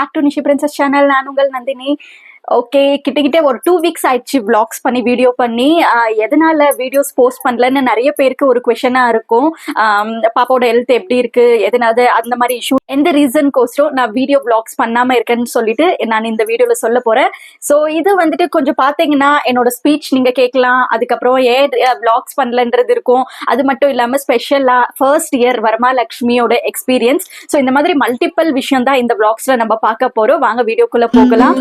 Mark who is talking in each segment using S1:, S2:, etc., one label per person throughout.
S1: Back to Nishi princess channel நான் உங்கள் Nandini okay கிட்டக்கிட்ட ஒரு டூ வீக்ஸ் ஆயிடுச்சு vlogs பண்ணி வீடியோ பண்ணி. எதனால வீடியோஸ் போஸ்ட் பண்ணலன்னு நிறைய பேருக்கு ஒரு கொஷனாக இருக்கும். பாப்பாவோட ஹெல்த் எப்படி இருக்கு எதனாவது அந்த மாதிரி இஷ்யூ எந்த ரீசன் ரீசன்கோசரம் நான் வீடியோ vlogs பண்ணாம இருக்கேன்னு சொல்லிட்டு நான் இந்த வீடியோல சொல்ல போறேன். ஸோ இது வந்துட்டு கொஞ்சம் பார்த்தீங்கன்னா என்னோட ஸ்பீச் நீங்க கேட்கலாம். அதுக்கப்புறம் ஏன் vlogs பண்ணலன்றது இருக்கும். அது மட்டும் இல்லாம ஸ்பெஷலாக ஃபர்ஸ்ட் இயர் வரமாலட்சுமியோட எக்ஸ்பீரியன்ஸ் ஸோ இந்த மாதிரி மல்டிபிள் விஷயம் தான் இந்த vlogsல நம்ம பார்க்க போறோம். வாங்க வீடியோக்குள்ள போகலாம்.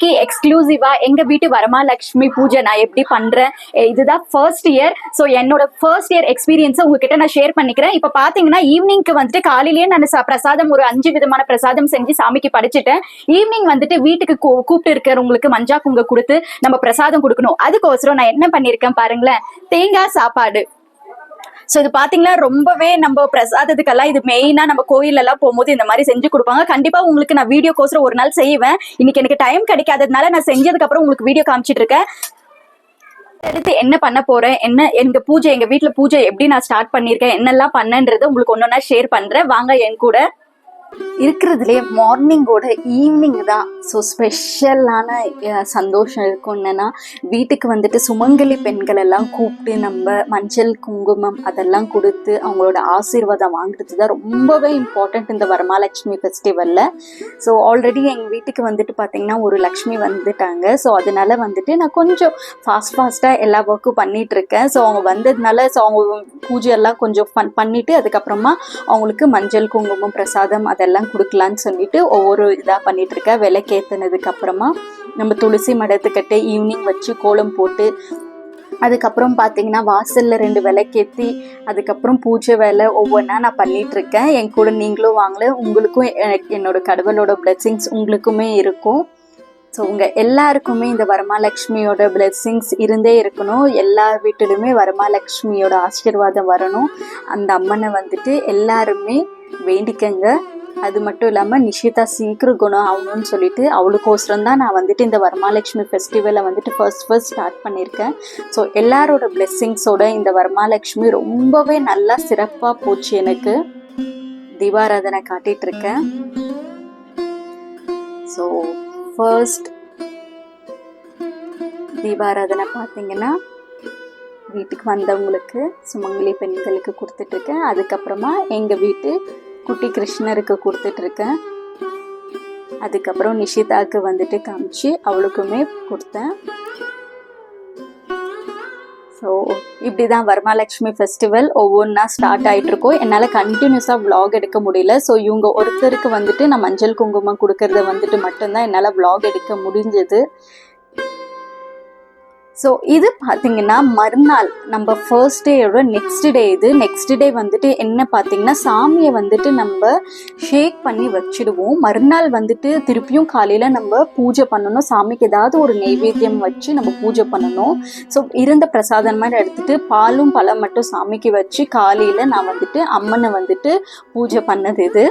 S1: இன்னைக்கு எக்ஸ்க்ளூசிவா எங்க வீட்டு வரமாலட்சுமி பூஜை நான் எப்படி பண்றேன்? இதுதான் ஃபர்ஸ்ட் இயர் ஸோ என்னோட ஃபர்ஸ்ட் இயர் எக்ஸ்பீரியன்ஸை உங்ககிட்ட நான் ஷேர் பண்ணிக்கிறேன். இப்போ பாத்தீங்கன்னா ஈவினிங்க்கு வந்துட்டு காலையிலேயே நான் ச- பிரசாதம் ஒரு அஞ்சு விதமான பிரசாதம் செஞ்சு சாமிக்கு படைச்சிட்டேன். ஈவினிங் வந்துட்டு வீட்டுக்கு கூ- கூப்பிட்டு இருக்கிறவங்களுக்கு மஞ்சா குங்க கொடுத்து நம்ம பிரசாதம் கொடுக்கணும். அதுக்கோசரம் நான் என்ன பண்ணியிருக்கேன் பாருங்களேன்? தேங்காய் சாப்பாடு. ஸோ இது பார்த்தீங்கன்னா ரொம்பவே நம்ம பிரசாதத்துக்கெல்லாம் இது மெயினா நம்ம கோயில் எல்லாம் போகும்போது இந்த மாதிரி செஞ்சு கொடுப்பாங்க. கண்டிப்பா உங்களுக்கு நான் வீடியோக்கோசரம் ஒரு நாள் செய்வேன். இன்னைக்கு எனக்கு டைம் கிடைக்காததுனால நான் செஞ்சதுக்கு அப்புறம் உங்களுக்கு வீடியோ காமிச்சிட்டு இருக்கேன். அடுத்து என்ன பண்ண போறேன்? என்ன எங்க பூஜை எங்க வீட்டுல பூஜை எப்படி நான் ஸ்டார்ட் பண்ணியிருக்கேன்? என்னெல்லாம் பண்ணன்றது உங்களுக்கு ஒன்னொன்னா ஷேர் பண்றேன். வாங்க என் கூட. இருக்கிறதுலே மார்னிங்கோட ஈவினிங் தான். ஸோ ஸ்பெஷலான சந்தோஷம் இருக்கும். என்னென்னா வீட்டுக்கு வந்துட்டு சுமங்கலி பெண்கள் எல்லாம் கூப்பிட்டு நம்ம மஞ்சள் குங்குமம் அதெல்லாம் கொடுத்து அவங்களோட ஆசீர்வாதம் வாங்குறது தான் ரொம்பவே இம்பார்ட்டண்ட் இந்த வரமாலட்சுமி ஃபெஸ்டிவலில் ஸோ ஆல்ரெடி எங்கள் வீட்டுக்கு வந்துட்டு பார்த்திங்கன்னா ஒரு லக்ஷ்மி வந்துட்டாங்க. ஸோ அதனால வந்துட்டு நான் கொஞ்சம் ஃபாஸ்ட் ஃபாஸ்ட்டாக எல்லா ஒர்க்கும் பண்ணிகிட்ருக்கேன் இருக்கேன் ஸோ அவங்க வந்ததுனால ஸோ அவங்க பூஜை எல்லாம் கொஞ்சம் ஃபன் பண்ணிவிட்டு அதுக்கப்புறமா அவங்களுக்கு மஞ்சள் குங்குமம் பிரசாதம் அதெல்லாம் கொடுக்கலான்னு சொல்லிட்டு ஒவ்வொரு இதாக பண்ணிகிட்ருக்கேன் இருக்கேன் அப்புறமா நம்ம துளசி மடத்துக்கிட்ட ஈவினிங் வச்சு கோலம் போட்டு அதுக்கப்புறம் பார்த்தீங்கன்னா வாசலில் ரெண்டு விலைக்கேற்றி அதுக்கப்புறம் பூஜை வேலை ஒவ்வொன்றா நான் பண்ணிகிட்ருக்கேன் என் கூட நீங்களும் வாங்கல உங்களுக்கும் என்னோடய என்னோட கடவுளோட பிளெஸ்ஸிங்ஸ் உங்களுக்குமே இருக்கும். ஸோ உங்கள் எல்லாருக்குமே இந்த வரமாலட்சுமியோட பிளெஸ்ஸிங்ஸ் இருந்தே இருக்கணும். எல்லா வீட்டிலுமே வரமாலட்சுமியோட ஆசீர்வாதம் வரணும். அந்த அம்மனை வந்துட்டு எல்லாருமே வேண்டிக்கங்க. அது மட்டும் இல்லாமல் நிஷிதா சிங்க்ரு குணம் ஆகணும்னு சொல்லிட்டு அவளுக்கோசரம் தான் நான் வந்துட்டு இந்த வரமாலட்சுமி ஃபெஸ்டிவலை வந்துட்டு ஃபர்ஸ்ட் ஃபர்ஸ்ட் ஸ்டார்ட் பண்ணியிருக்கேன் ஸோ எல்லாரோட பிளெஸ்ஸிங்ஸோட இந்த வரமாலட்சுமி ரொம்பவே நல்லா சிறப்பாக போச்சு எனக்கு. தீபாராதனை காட்டிட்டு இருக்கேன் ஸோ ஃபர்ஸ்ட் தீபாராதனை பார்த்தீங்கன்னா வீட்டுக்கு வந்தவங்களுக்கு சுமங்கலி பெண்களுக்கு கொடுத்துட்ருக்கேன் அதுக்கப்புறமா எங்கள் வீட்டு குட்டி கிருஷ்ணருக்கு கொடுத்துட்ருக்கேன். அதுக்கப்புறம் நிஷிதாவுக்கு வந்துட்டு காமிச்சு அவளுக்குமே கொடுத்தேன். ஸோ இப்படி தான் வரமாலட்சுமி ஃபெஸ்டிவல் ஒவ்வொன்றா ஸ்டார்ட் ஆகிட்ருக்கோம் என்னால் கண்டினியூஸாக vlog எடுக்க முடியல. ஸோ இவங்க ஒருத்தருக்கு வந்துட்டு நான் மஞ்சள் குங்குமம் கொடுக்கறத வந்துட்டு மட்டும்தான் என்னால் வ்ளாக் எடுக்க முடிஞ்சது. ஸோ இது பார்த்தீங்கன்னா மறுநாள் நம்ம ஃபர்ஸ்ட் டேயோட நெக்ஸ்ட் டே இது. நெக்ஸ்ட் டே வந்துட்டு என்ன பார்த்தீங்கன்னா சாமியை வந்துட்டு நம்ம ஷேக் பண்ணி வச்சிடுவோம். மறுநாள் வந்துட்டு திருப்பியும் காலையில் நம்ம பூஜை பண்ணணும். சாமிக்கு ஏதாவது ஒரு நெய்வேத்தியம் வச்சு நம்ம பூஜை பண்ணணும். ஸோ இருந்த பிரசாதம் மாதிரி எடுத்துட்டு பாலும் பழம் மட்டும் சாமிக்கு வச்சு காலையில் நான் வந்துட்டு அம்மனை வந்துட்டு பூஜை பண்ணது இது.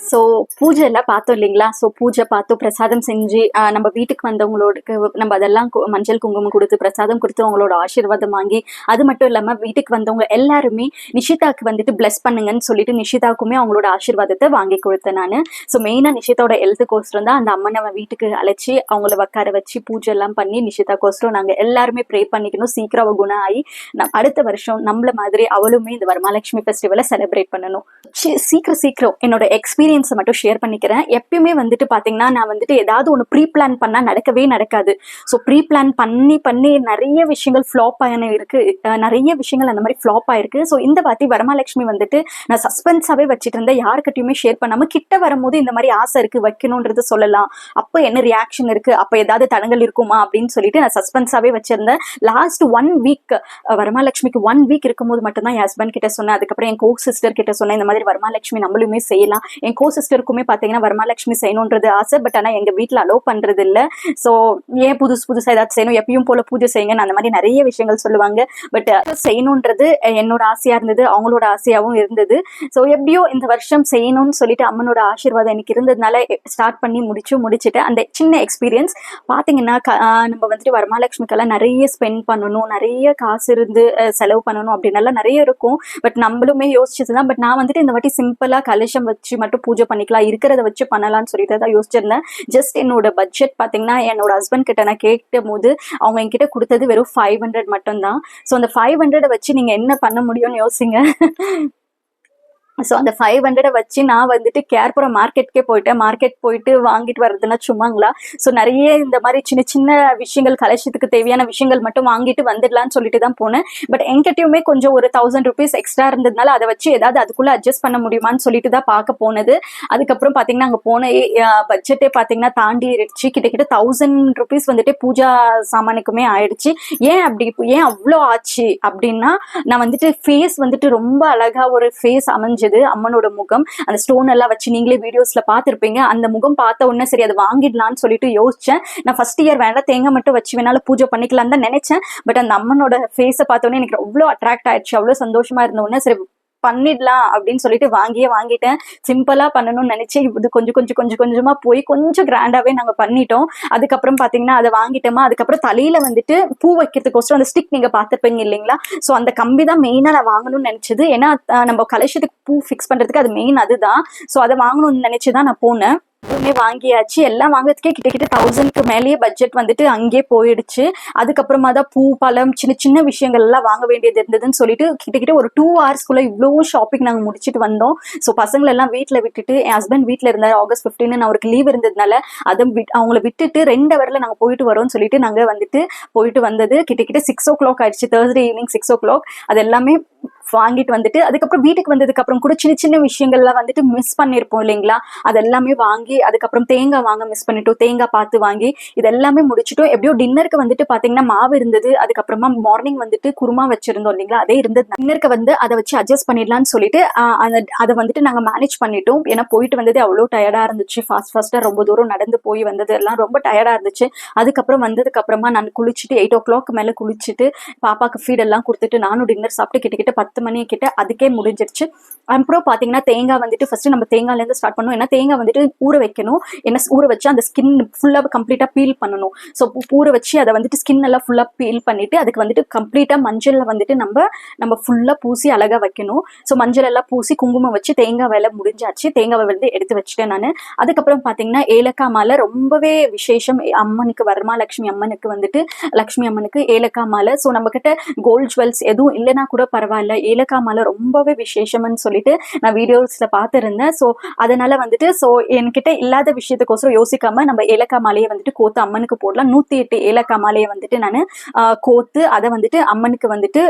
S1: ஸோ பூஜை எல்லாம் பார்த்தோம் இல்லைங்களா? ஸோ பூஜை பார்த்து பிரசாதம் செஞ்சு நம்ம வீட்டுக்கு வந்தவங்களோட நம்ம அதெல்லாம் கு- மஞ்சள் குங்குமம் கொடுத்து பிரசாதம் கொடுத்து அவங்களோட ஆசீர்வாதம் வாங்கி அது மட்டும் இல்லாமல் வீட்டுக்கு வந்தவங்க எல்லாருமே நிஷிதாக்கு வந்துட்டு பிளஸ் பண்ணுங்கன்னு சொல்லிட்டு நிஷிதாக்குமே அவங்களோட ஆசீர்வாதத்தை வாங்கி கொடுத்தேன் நான். ஸோ மெயினாக நிஷிதாவோட ஹெல்த்துக்கோசரம் தான். அந்த அம்மனை வீட்டுக்கு அழைச்சி அவங்கள உட்கார வச்சு பூஜை எல்லாம் பண்ணி நிஷிதாக்கோசரம் நாங்கள் எல்லாருமே ப்ரே பண்ணிக்கணும். சீக்கிரம் அவ குணம் ஆகி நம் அடுத்த வருஷம் நம்மள மாதிரி அவளுமே இந்த வரமாலட்சுமி ஃபெஸ்டிவலை செலிப்ரேட் பண்ணணும். சீக்கிரம் சீக்கிரம் என்னோட எக்ஸ்பீரியன்ஸ் மட்டும் ஷேர் பண்ணிக்கிறேன். எப்பயுமே வந்துட்டு பார்த்தீங்கன்னா நான் வந்துட்டு ஏதாவது ஒன்று ப்ரீ பிளான் பண்ணால் நடக்கவே நடக்காது. ஸோ ப்ரீ பிளான் பண்ணி பண்ணி நிறைய விஷயங்கள் ஃப்ளாப் ஆன இருக்கு. நிறைய விஷயங்கள் அந்த மாதிரி ஃப்ளாப் ஆயிருக்கு. ஸோ இந்த வாட்டி வரமாலட்சுமி வந்துட்டு நான் சஸ்பென்ஸாகவே வச்சுட்டு இருந்தேன். யாருக்கிட்டையுமே ஷேர் பண்ணாமல் கிட்ட வரும்போது இந்த மாதிரி ஆசை இருக்கு வைக்கணுன்றது சொல்லலாம். அப்போ என்ன ரியாக்ஷன் இருக்கு? அப்போ ஏதாவது தடங்கள் இருக்குமா? அப்படின்னு சொல்லிட்டு நான் சஸ்பென்ஸாகவே வச்சிருந்தேன். லாஸ்ட் ஒன் வீக் வரமாலட்சுமிக்கு ஒன் வீக் இருக்கும்போது மட்டும்தான் என் ஹஸ்பண்ட் கிட்ட சொன்னேன். அதுக்கப்புறம் என் கோ சிஸ்டர் கிட்ட சொன்னேன். இந்த மாதிரி வரமாலட்சுமி நம்மளுமே செய்யலாம். என் கோ சிஸ்டருக்குமே பார்த்தீங்கன்னா வரமாலட்சுமி செய்யணுன்றது ஆசை பட் ஆனால் எங்கள் வீட்டில் அலோவ் பண்ணுறது இல்லை ஸோ ஏன் புதுசு புதுசாக ஏதாச்சும் செய்யணும்? எப்பயும் போல பூஜை செய்யுங்கன்னு அந்த மாதிரி நிறைய விஷயங்கள் சொல்லுவாங்க. பட் செய்யணுன்றது என்னோட ஆசையாக இருந்தது அவங்களோட ஆசையாகவும் இருந்தது. ஸோ எப்படியோ இந்த வருஷம் செய்யணும்னு சொல்லிட்டு அம்மனோட ஆசீர்வாதம் எனக்கு இருந்ததுனால ஸ்டார்ட் பண்ணி முடிச்சு முடிச்சுட்டு அந்த சின்ன எக்ஸ்பீரியன்ஸ் பார்த்தீங்கன்னா நம்ம வந்துட்டு வரமகாலட்சுமிக்கெல்லாம் நிறைய ஸ்பெண்ட் பண்ணணும் நிறைய காசு இருந்து செலவு பண்ணணும் அப்படின்னலாம் நிறைய இருக்கும். பட் நம்மளுமே யோசிச்சது தான் பட் நான் வந்துட்டு இந்த வாட்டி சிம்பிளாக கலசம் வச்சு மட்டும் பூஜை பண்ணிக்கலாம் இருக்கிறத வச்சு பண்ணலாம்னு சொல்லிட்டு தான் யோசிச்சிருந்தேன். ஜஸ்ட் என்னோட பட்ஜெட் பார்த்தீங்கன்னா என்னோட ஹஸ்பண்ட் கிட்ட நான் கேட்கும் போது அவங்க என்கிட்ட கொடுத்தது வெறும் ஃபைவ் ஹண்ட்ரட் மட்டும்தான். ஸோ அந்த ஃபைவ் ஹண்ட்ரடை வச்சு நீங்கள் என்ன பண்ண முடியும்னு யோசிங்க. ஸோ அந்த ஃபைவ் ஹண்ட்ரடை வச்சு நான் வந்துட்டு கேர்புரம் மார்க்கெட்கே போயிட்டேன். மார்க்கெட் போயிட்டு வாங்கிட்டு வர்றதுன்னா சும்மாங்களா? ஸோ நிறைய இந்த மாதிரி சின்ன சின்ன விஷயங்கள் கலெக்ஷத்துக்கு தேவையான விஷயங்கள் மட்டும் வாங்கிட்டு வந்துடலாம்னு சொல்லிட்டு தான் போனேன். பட் என்கிட்டயுமே கொஞ்சம் ஒரு தௌசண்ட் ருபீஸ் எக்ஸ்ட்ரா இருந்ததுனால அதை வச்சு ஏதாவது அதுக்குள்ள அட்ஜஸ்ட் பண்ண முடியுமான்னு சொல்லிட்டு தான் பார்க்க போனது. அதுக்கப்புறம் பார்த்தீங்கன்னா அங்கே போன பட்ஜெட்டே பார்த்தீங்கன்னா தாண்டிடுச்சு கிட்டத்தட்ட தௌசண்ட் ருபீஸ் வந்துட்டு பூஜா சாமானுக்குமே ஆயிடுச்சு. ஏன் அப்படி ஏன் அவ்வளோ ஆச்சு அப்படின்னா நான் வந்துட்டு ஃபேஸ் வந்துட்டு ரொம்ப அழகாக ஒரு ஃபேஸ் அமைஞ்சது. அம்மனோட முகம். அந்த ஸ்டோன் எல்லாம் வச்சு நீங்களே வீடியோஸ்ல பார்த்துருப்பீங்க. அந்த முகம் பார்த்த உடனே சரி அதை வாங்கிடலாம்னு சொல்லிட்டு யோசிச்சேன். நான் ஃபர்ஸ்ட் இயர் வேணா தேங்காய் மட்டும் வச்சு வேணாலும் பூஜை பண்ணிக்கலாம்னு தான் நினைச்சேன். பட் அந்த அம்மனோட ஃபேஸை பார்த்தோன்னே எனக்கு அவ்வளோ அட்ராக்ட் ஆயிடுச்சு அவ்வளோ சந்தோஷமா இருந்த உடனே சரி பண்ணிடலாம் அப்படின்னு சொல்லிட்டு வாங்கியே வாங்கிட்டேன். சிம்பிளா பண்ணணும்னு நினைச்சு இது கொஞ்சம் கொஞ்சம் கொஞ்சம் கொஞ்சமா போய் கொஞ்சம் கிராண்டாவே நாங்க பண்ணிட்டோம். அதுக்கப்புறம் பாத்தீங்கன்னா அதை வாங்கிட்டோமா? அதுக்கப்புறம் தலையில வந்துட்டு பூ வைக்கிறதுக்கோசரம் அந்த ஸ்டிக் நீங்க பார்த்துப்பீங்க இல்லைங்களா? ஸோ அந்த கம்பி தான் மெயினா நான் வாங்கணும்னு நினைச்சது. ஏன்னா நம்ம கலெக்ஷத்துக்கு பூ ஃபிக்ஸ் பண்றதுக்கு அது மெயின் அதுதான். ஸோ அதை வாங்கணும்னு நினச்சி தான் நான் போனேன். எல்லாமே வாங்கியாச்சு. எல்லாம் வாங்குறதுக்கே கிட்டத்தட்ட தௌசண்ட்க்கு மேலேயே பட்ஜெட் வந்துட்டு அங்கேயே போயிடுச்சு. அதுக்கப்புறமா தான் பூ பழம் சின்ன சின்ன விஷயங்கள் எல்லாம் வாங்க வேண்டியது இருந்ததுன்னு சொல்லிட்டு கிட்டக்கிட்ட ஒரு டூ ஹவர்ஸ்க்குள்ள இவ்வளோ ஷாப்பிங் நாங்கள் முடிச்சுட்டு வந்தோம். ஸோ பசங்களை எல்லாம் வீட்டில் விட்டுட்டு என் ஹஸ்பண்ட் வீட்டில் இருந்தார். ஆகஸ்ட் ஃபிஃப்டீன் அவருக்கு லீவ் இருந்ததுனால அதை விட் அவங்கள விட்டுட்டு ரெண்டு ஹவரில் நாங்கள் போயிட்டு வரோம்னு சொல்லிட்டு நாங்கள் வந்துட்டு போயிட்டு வந்தது. கிட்டக்கிட்ட சிக்ஸ் ஓ கிளாக் ஆயிடுச்சு. Thursday evening six o'clock அது எல்லாமே வாங்கிட்டு வந்துட்டு அதுக்கப்புறம் வீட்டுக்கு வந்ததுக்கு அப்புறம் கூட சின்ன சின்ன விஷயங்கள்லாம் வந்துட்டு மிஸ் பண்ணியிருப்போம் இல்லைங்களா? அது எல்லாமே வாங்கி அதுக்கப்புறம் தேங்காய் வாங்க மிஸ் பண்ணிட்டோம். தேங்காய் பார்த்து வாங்கி இது எல்லாமே முடிச்சிட்டோம். எப்படியோ டின்னருக்கு வந்துட்டு பாத்தீங்கன்னா மாவு இருந்தது. அதுக்கப்புறமா மார்னிங் வந்துட்டு குருமா வச்சிருந்தோம் இல்லைங்களா? அதே இருந்தது டின்னருக்கு வந்து அதை வச்சு அட்ஜஸ்ட் பண்ணிடலாம்னு சொல்லிட்டு அதை வந்துட்டு நாங்க மேனேஜ் பண்ணிட்டோம். ஏன்னா போயிட்டு வந்தது அவ்வளோ டயர்டா இருந்துச்சு. ஃபாஸ்ட் ஃபாஸ்ட்டாக ரொம்ப தூரம் நடந்து போய் வந்தது எல்லாம் ரொம்ப டயர்டா இருந்துச்சு. அதுக்கப்புறம் வந்ததுக்கு அப்புறமா நான் குளிச்சுட்டு எயிட் ஓ கிளாக் மேல குளிச்சுட்டு பாப்பாக்கு ஃபீட் எல்லாம் கொடுத்துட்டு நானும் டின்னர் சாப்பிட்டு கிட்டத்தட்ட பத்து மணி கிட்ட அதுக்கே முடிஞ்சிருச்சு. அப்புறம் பாத்தீங்கன்னா தேங்காய் வந்துட்டு ஃபர்ஸ்ட் நம்ம தேங்காயிலேருந்து ஸ்டார்ட் பண்ணோம். ஏன்னா தேங்காய் வந்துட்டு ஊற வைக்கணும். என்ன ஊற வச்சு அந்த ஸ்கின் ஃபுல்லா கம்ப்ளீட்டாக பீல் பண்ணணும். ஸோ ஊற வச்சு அதை வந்துட்டு ஸ்கின் எல்லாம் ஃபுல்லா பீல் பண்ணிட்டு அதுக்கு வந்துட்டு கம்ப்ளீட்டாக மஞ்சள்ல வந்துட்டு நம்ம நம்ம ஃபுல்லா பூசி அழகா வைக்கணும். ஸோ மஞ்சள் எல்லாம் பூசி குங்குமம் வச்சு தேங்காய் வேலை முடிஞ்சாச்சு. தேங்காவை வந்து எடுத்து வச்சுட்டேன் நான். அதுக்கப்புறம் பாத்தீங்கன்னா ஏலக்காய் மாலை ரொம்பவே விசேஷம். அம்மனுக்கு வரமாலட்சுமி அம்மனுக்கு வந்துட்டு லக்ஷ்மி அம்மனுக்கு ஏலக்காய் மாலை. ஸோ நம்ம கிட்ட கோல்ட் ஜுவல்ஸ் எதுவும் இல்லைன்னா கூட பரவாயில்ல. ஏலக்காய் மாலை ரொம்பவே விசேஷம்னு சொல்லிட்டு நான் வீடியோஸில் பார்த்துருந்தேன் ஸோ அதனால வந்துட்டு ஸோ என்கிட்ட இல்லாத விஷயத்துக்கோசரம் யோசிக்காம நம்ம ஏலக்காய் மாலையை வந்துட்டு கோத்து அம்மனுக்கு போடலாம். நூத்தி எட்டு ஏலக்காய் மாலையை வந்துட்டு நான் கோத்து அதை வந்துட்டு அம்மனுக்கு வந்துட்டு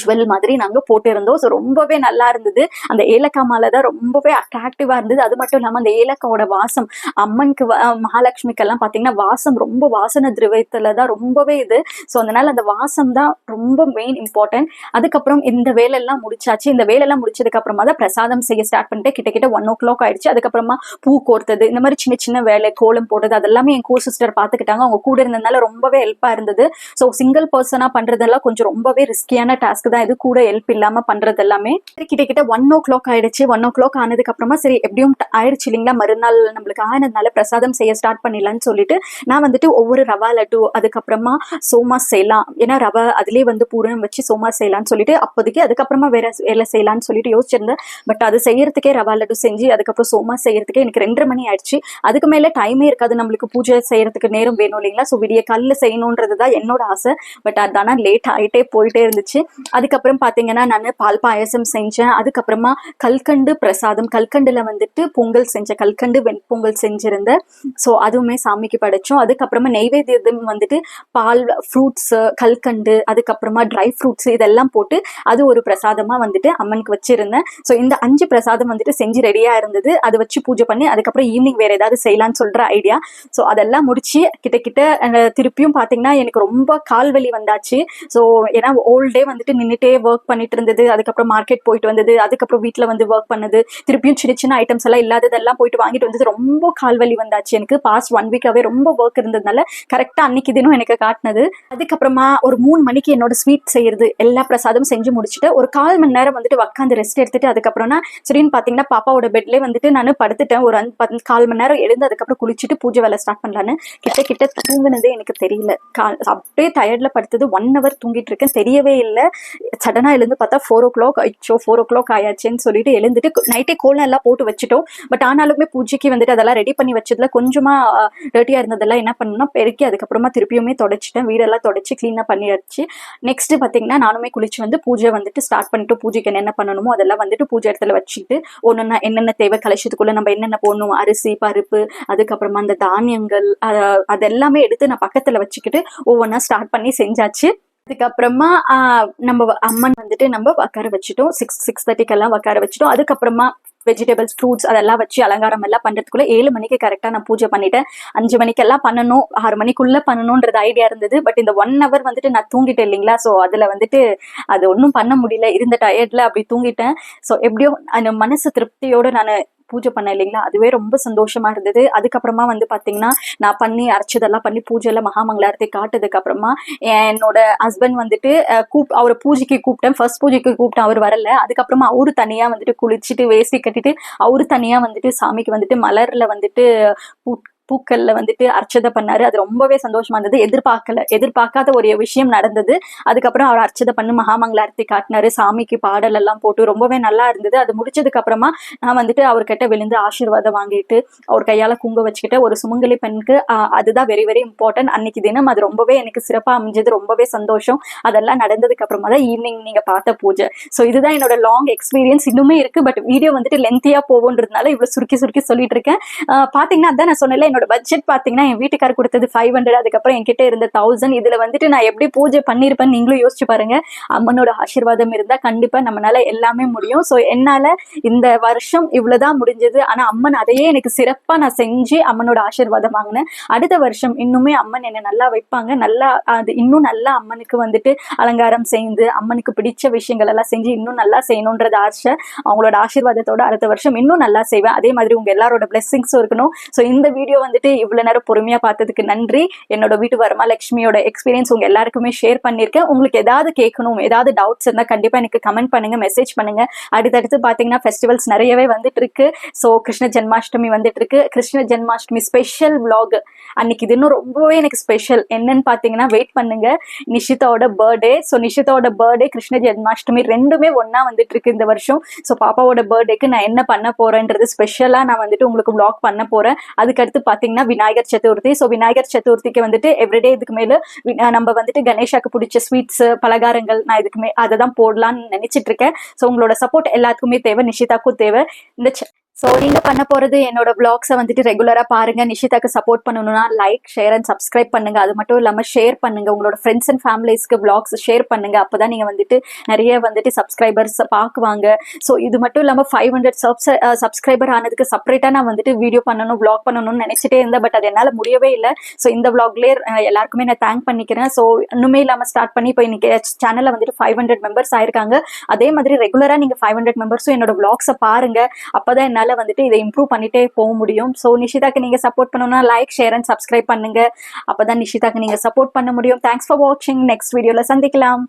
S1: ஜுவல் மாதிரி நாங்கள் போட்டிருந்தோம். ஸோ ரொம்பவே நல்லா இருந்தது. அந்த ஏலக்காய் மாலை தான் ரொம்பவே அட்ராக்டிவாக இருந்தது. அது மட்டும் இல்லாமல் அந்த ஏலக்காவோட வாசம் அம்மனுக்கு மகாலட்சுமிக்கெல்லாம் பார்த்தீங்கன்னா வாசம் ரொம்ப வாசன திரவியத்தில் தான் ரொம்பவே இது. ஸோ அதனால அந்த வாசம் தான் ரொம்ப மெயின் இம்பார்ட்டன்ட் அதுக்கப்புறம் இந்த வேலையெல்லாம் முடிச்சாச்சு. இந்த வேலையெல்லாம் முடிச்சதுக்கப்புறமா தான் பிரசாதம் செய்ய ஸ்டார்ட் பண்ணிட்டு கிட்டத்தட்ட ஒன் ஓ கிளாக் ஆயிடுச்சு. அதுக்கப்புறமா பூ கோர்த்தது. இந்த மாதிரி சின்ன சின்ன வேலை கோலம் போடுறது அதெல்லாமே என் கூ சிஸ்டர் பார்த்துக்கிட்டாங்க அவங்க கூட இருந்ததுனால ரொம்பவே ஹெல்ப்பாக இருந்தது. ஸோ சிங்கிள் பர்சனாக பண்ணுறதெல்லாம் கொஞ்சம் ரொம்பவே ரிஸ்கியான டாஸ்க் தான் இது. கூட ஹெல்ப் இல்லாம பண்றது எல்லாமே கிட்ட கிட்ட ஒன் ஓ கிளாக் ஆயிடுச்சு. ஒன் ஓ கிளாக் ஆனதுக்கு அப்புறமா சரி எப்படியும் ஆயிடுச்சு இல்லைங்களா? மறுநாள் நம்மளுக்கு ஆனதுனால பிரசாதம் செய்ய ஸ்டார்ட் பண்ணிடலாம்னு சொல்லிட்டு நான் வந்துட்டு ஒவ்வொரு ரவா லட்டு அதுக்கப்புறமா சோமா செய்யலாம். ஏன்னா ரவா அதுலேயே வந்து பூரணம் வச்சு சோமா செய்யலாம்னு சொல்லிட்டு அப்போதைக்கு அதுக்கப்புறமா வேற வேலை செய்யலாம்னு சொல்லிட்டு யோசிச்சிருந்தேன். பட் அது செய்யறதுக்கே ரவா லட்டு செஞ்சு அதுக்கப்புறம் சோமா செய்யறதுக்கே எனக்கு ரெண்டரை மணி ஆயிடுச்சு. அதுக்கு மேலே டைமே இருக்காது நம்மளுக்கு பூஜை செய்யறதுக்கு நேரம் வேணும் இல்லைங்களா? ஸோ விடிய கல்ல செய்யணுன்றது தான் என்னோட ஆசை. பட் அதுதானா லேட் ஆகிட்டே போயிட்டே இருந்துச்சு. அதுக்கப்புறம் பார்த்தீங்கன்னா நான் பால் பாயசம் செஞ்சேன். அதுக்கப்புறமா கல்கண்டு பிரசாதம். கல்கண்டில் வந்துட்டு பொங்கல் செஞ்சேன் கல்கண்டு வெண்பொங்கல் செஞ்சுருந்தேன் ஸோ அதுவுமே சாமிக்கு படைச்சோம். அதுக்கப்புறமா நெய்வேத்தியம் வந்துட்டு பால் ஃப்ரூட்ஸு கல்கண்டு அதுக்கப்புறமா ட்ரை ஃப்ரூட்ஸ் இதெல்லாம் போட்டு அது ஒரு பிரசாதமாக வந்துட்டு அம்மனுக்கு வச்சுருந்தேன். ஸோ இந்த அஞ்சு பிரசாதம் வந்துட்டு செஞ்சு ரெடியாக இருந்தது. அதை வச்சு பூஜை பண்ணி அதுக்கப்புறம் ஈவினிங் வேறு ஏதாவது செய்யலாம்னு சொல்கிற ஐடியா ஸோ அதெல்லாம் முடிச்சு கிட்ட கிட்ட திருப்பியும் பார்த்தீங்கன்னா எனக்கு ரொம்ப கால் வலி வந்தாச்சு. ஸோ ஏன்னா ஓல்டே வந்துட்டு வந்துட்டு நின்றுட்டே ஒர்க் பண்ணிட்டு இருந்தது. அதுக்கப்புறம் மார்க்கெட் போயிட்டு வந்தது. அதுக்கப்புறம் வீட்டில் வந்து ஒர்க் பண்ணது. திருப்பியும் சின்ன சின்ன ஐட்டம்ஸ் எல்லாம் இல்லாததெல்லாம் போயிட்டு வாங்கிட்டு வந்தது. ரொம்ப கால்வலி வந்தாச்சு எனக்கு. பாஸ்ட் ஒன் வீக்காகவே ரொம்ப ஒர்க் இருந்ததுனால கரெக்டாக அன்னைக்கு தினம் எனக்கு காட்டினது. அதுக்கப்புறமா ஒரு மூணு மணிக்கு என்னோட ஸ்வீட் செய்யறது எல்லா பிரசாதமும் செஞ்சு முடிச்சுட்டு ஒரு கால் மணி நேரம் வந்துட்டு உட்காந்து ரெஸ்ட் எடுத்துட்டு அதுக்கப்புறம்னா சரின்னு பார்த்தீங்கன்னா பாப்பாவோட பெட்லேயே வந்துட்டு நான் படுத்துட்டேன். ஒரு அந் கால் மணி நேரம் எழுந்து அதுக்கப்புறம் குளிச்சுட்டு பூஜை வேலை ஸ்டார்ட் பண்ணலான்னு கிட்ட கிட்ட தூங்குனதே எனக்கு தெரியல. கால் அப்படியே டயர்டில் படுத்தது. ஒன் ஹவர் தூங்கிட்டு இருக்கேன். தெரியவே இல்லை. சடனாக எழுந்து பார்த்தா ஃபோர் ஓ கிளாக் ஆயிடுச்சோ ஃபோர் ஓ கிளாக் ஆயாச்சுன்னு சொல்லிட்டு எழுந்துட்டு நைட்டே கோலம் எல்லாம் போட்டு வச்சுட்டோம். பட் ஆனாலுமே பூஜைக்கு வந்துட்டு அதெல்லாம் ரெடி பண்ணி வச்சதுல கொஞ்சமாக டர்ட்டியாக இருந்ததெல்லாம் என்ன பண்ணணும்னா பெருக்கி அதுக்கப்புறமா திருப்பியுமே தொடச்சிட்டேன். வீடெல்லாம் தொடச்சி க்ளீனாக பண்ணியாச்சு. நெக்ஸ்ட் பார்த்தீங்கன்னா நானுமே குளிச்சு வந்து பூஜை வந்துட்டு ஸ்டார்ட் பண்ணிட்டு பூஜைக்கு என்னென்ன பண்ணணுமோ அதெல்லாம் வந்துட்டு பூஜை இடத்துல வச்சுட்டு ஒன்னொன்னா என்னென்ன தேவை கலைச்சதுக்குள்ளே நம்ம என்னென்ன போடணும் அரிசி பருப்பு அதுக்கப்புறமா அந்த தானியங்கள் அதெல்லாமே எடுத்து நான் பக்கத்தில் வச்சுக்கிட்டு ஒவ்வொன்றா ஸ்டார்ட் பண்ணி செஞ்சாச்சு. அதுக்கப்புறமா நம்ம அம்மன் வந்துட்டு நம்ம உட்கார வச்சுட்டோம். சிக்ஸ் சிக்ஸ் தேர்ட்டிக்கெல்லாம் உட்கார வச்சுட்டோம். அதுக்கப்புறமா வெஜிடபிள்ஸ் ஃப்ரூட்ஸ் அதெல்லாம் வச்சு அலங்காரம் எல்லாம் பண்ணுறதுக்குள்ள ஏழு மணிக்கு கரெக்டாக நான் பூஜை பண்ணிட்டேன். அஞ்சு மணிக்கெல்லாம் பண்ணணும். ஆறு மணிக்குள்ளே பண்ணணுன்றது ஐடியா இருந்தது. பட் இந்த ஒன் ஹவர் வந்துட்டு நான் தூங்கிட்டேன் இல்லைங்களா? ஸோ அதில் வந்துட்டு அது ஒன்றும் பண்ண முடியல. இருந்த டயர்டில் அப்படி தூங்கிட்டேன். ஸோ எப்படியோ அந்த மனசு திருப்தியோடு நான் பூஜை பண்ணேன் இல்லைங்களா? அதுவே ரொம்ப சந்தோஷமா இருந்தது. அதுக்கப்புறமா வந்து பாத்தீங்கன்னா நான் பண்ணி அரைச்சதெல்லாம் பண்ணி பூஜையில மகாமங்களாரத்தை காட்டுறதுக்கு அப்புறமா என்னோட ஹஸ்பண்ட் வந்துட்டு கூப் அவரை பூஜைக்கு கூப்பிட்டேன். ஃபர்ஸ்ட் பூஜைக்கு கூப்பிட்டேன். அவர் வரல. அதுக்கப்புறமா அவரு தனியா வந்துட்டு குளிச்சுட்டு வேஸ்டி கட்டிட்டு அவரு தனியா வந்துட்டு சாமிக்கு வந்துட்டு மலர்ல வந்துட்டு பூ பூக்கள்ல வந்துட்டு அர்ச்சதை பண்ணாரு. அது ரொம்பவே சந்தோஷமா இருந்தது. எதிர்பார்க்கல எதிர்பார்க்காத ஒரு விஷயம் நடந்தது. அதுக்கப்புறம் அவர் அர்ச்சதை பண்ணி மகாமங்களாரத்தி காட்டினாரு. சாமிக்கு பாடல் எல்லாம் போட்டு ரொம்பவே நல்லா இருந்தது. அது முடிச்சதுக்கு அப்புறமா நான் வந்துட்டு அவர்கிட்ட விழுந்து ஆசீர்வாதம் வாங்கிட்டு அவர் கையால குங்க வச்சுக்கிட்டு ஒரு சுமங்கலி பெண்ணுக்கு அதுதான் வெரி வெரி இம்பார்ட்டன்ட் அன்னைக்கு தினம் அது ரொம்பவே எனக்கு சிறப்பா அமைஞ்சது. ரொம்பவே சந்தோஷம். அதெல்லாம் நடந்ததுக்கு அப்புறமா தான் ஈவினிங் நீங்க பார்த்த பூஜை. ஸோ இதுதான் என்னோட லாங் எக்ஸ்பீரியன்ஸ் இன்னுமே இருக்கு. பட் வீடியோ வந்துட்டு லென்த்தியா போகும்ன்றதுனால இவ்வளவு சுருக்கி சுருக்கி சொல்லிட்டு இருக்கேன். பாத்தீங்கன்னா அதான் நான் சொன்னல என்னோட பட்ஜெட் பார்த்தீங்கன்னா என் வீட்டுக்கார் கொடுத்தது ஃபைவ் ஹண்ட்ரட் அதுக்கப்புறம் என்கிட்ட இருந்த தௌசண்ட் இதில் வந்துட்டு நான் எப்படி பூஜை பண்ணியிருப்பேன்னு நீங்களும் யோசிச்சு பாருங்க. அம்மனோட ஆசீர்வாதம் இருந்தால் கண்டிப்பாக நம்மளால எல்லாமே முடியும். ஸோ என்னால் இந்த வருஷம் இவ்வளோதான் முடிஞ்சது. ஆனால் அம்மன் அதையே எனக்கு சிறப்பாக நான் செஞ்சு அம்மனோட ஆசீர்வாதம் வாங்கினேன். அடுத்த வருஷம் இன்னுமே அம்மன் என்னை நல்லா வைப்பாங்க. நல்லா அது இன்னும் நல்லா அம்மனுக்கு வந்துட்டு அலங்காரம் செய்து அம்மனுக்கு பிடிச்ச விஷயங்கள் எல்லாம் செஞ்சு இன்னும் நல்லா செய்யணுன்றது ஆசை. அவங்களோட ஆசீர்வாதத்தோட அடுத்த வருஷம் இன்னும் நல்லா செய்வேன். அதே மாதிரி உங்க எல்லாரோட பிளெஸிங்ஸும் இருக்கணும். ஸோ இந்த வீடியோ வந்துட்டு இவ்வளவு நேரம் பொறுமையா பார்த்ததுக்கு நன்றி. என்னோட வீட்டு வரமா லக்ஷ்மியோட எக்ஸ்பீரியன்ஸ் உங்க எல்லாருக்குமே ஷேர் பண்ணியிருக்கேன். உங்களுக்கு ஏதாவது கேட்கணும் ஏதாவது டவுட்ஸ் இருந்தா கண்டிப்பா எனக்கு கமெண்ட் பண்ணுங்க மெசேஜ் பண்ணுங்க. அடுத்தடுத்து பாத்தீங்கன்னா ஃபெஸ்டிவல்ஸ் நிறையவே வந்துட்டு இருக்கு. ஸோ கிருஷ்ண ஜென்மாஷ்டமி வந்துட்டு இருக்கு. Krishna Janmashtami special vlog. அன்னைக்கு இது இன்னும் ரொம்பவே எனக்கு ஸ்பெஷல் என்னன்னு பாத்தீங்கன்னா வெயிட் பண்ணுங்க. நிஷிதாவோட பர்த்டே ஸோ நிஷிதாவோட பர்த்டே கிருஷ்ண ஜென்மாஷ்டமி ரெண்டுமே ஒன்னா வந்துட்டு இருக்கு இந்த வருஷம். ஸோ பாப்பாவோட பர்த்டேக்கு நான் என்ன பண்ண போறேன்றது ஸ்பெஷலா நான் வந்துட்டு உங்களுக்கு வ்ளாக் பண்ண போறேன். அதுக்கடுத்து பாத்தீங்கன்னா விநாயகர் சதுர்த்தி. ஸோ விநாயகர் சதுர்த்திக்கு வந்துட்டு எவ்ரிடே இதுக்கு மேல நம்ம வந்துட்டு கணேஷாக்கு பிடிச்ச ஸ்வீட்ஸ் பலகாரங்கள் நான் இதுக்குமே அதை தான் போடலாம்னு நினைச்சிட்டு இருக்கேன். ஸோ உங்களோட சப்போர்ட் எல்லாத்துக்குமே தேவை நிஷிதாக்கும் தேவை. இந்த ஸோ நீங்கள் பண்ண போகிறது என்னோட பிளாக்ஸை வந்துட்டு ரெகுலராக பாருங்க. நிஷிதாக்கு சப்போர்ட் பண்ணணும்னா லைக் ஷேர் அண்ட் சப்ஸ்கிரைப் பண்ணுங்க. அது மட்டும் இல்லாமல் ஷேர் பண்ணுங்க. உங்களோட ஃப்ரெண்ட்ஸ் அண்ட் ஃபேமிலிஸ்க்கு பிளாக்ஸ் ஷேர் பண்ணுங்க. அப்பதான் நீங்கள் வந்துட்டு நிறைய வந்துட்டு சப்ஸ்கிரைபர்ஸ் பார்க்குவாங்க ஸோ இது மட்டும் இல்லாமல் ஃபைவ் ஹண்ட்ரட் சப்ஸ் சப்ஸ்கிரைபர் ஆனதுக்கு செப்பரேட்டா நான் வந்துட்டு வீடியோ பண்ணணும் பிளாக் பண்ணணும்னு நினச்சிட்டே இருந்தேன். பட் அது என்னால் முடியவே இல்லை. ஸோ இந்த பிளாக்லேயே எல்லாருக்குமே நான் தேங்க் பண்ணிக்கிறேன். ஸோ இன்னுமே இல்லாமல் ஸ்டார்ட் பண்ணி இப்போ இன்னைக்கு சேனலில் வந்துட்டு ஃபைவ் ஹண்ட்ரட் மெம்பர்ஸ் ஆயிருக்காங்க. அதே மாதிரி ரெகுலராக நீங்கள் ஃபைவ் ஹண்ட்ரட் மெம்பர்ஸும் என்னோட பிளாக்ஸை பாருங்கள் அப்போ தான் என்னால் வந்துட்டு இதை இம்ப்ரூவ் பண்ணிட்டே போக முடியும். ஸோ நிஷிதாக்கு நீங்க சப்போர்ட் பண்ணணும்னா லைக் ஷேர் அண்ட் சப்ஸ்கிரைப் பண்ணுங்க. அப்பதான் நிஷிதாக்கு நீங்க சப்போர்ட் பண்ண முடியும். தேங்க்ஸ் ஃபார் வாட்சிங் நெக்ஸ்ட் வீடியோவில் சந்திக்கலாம்.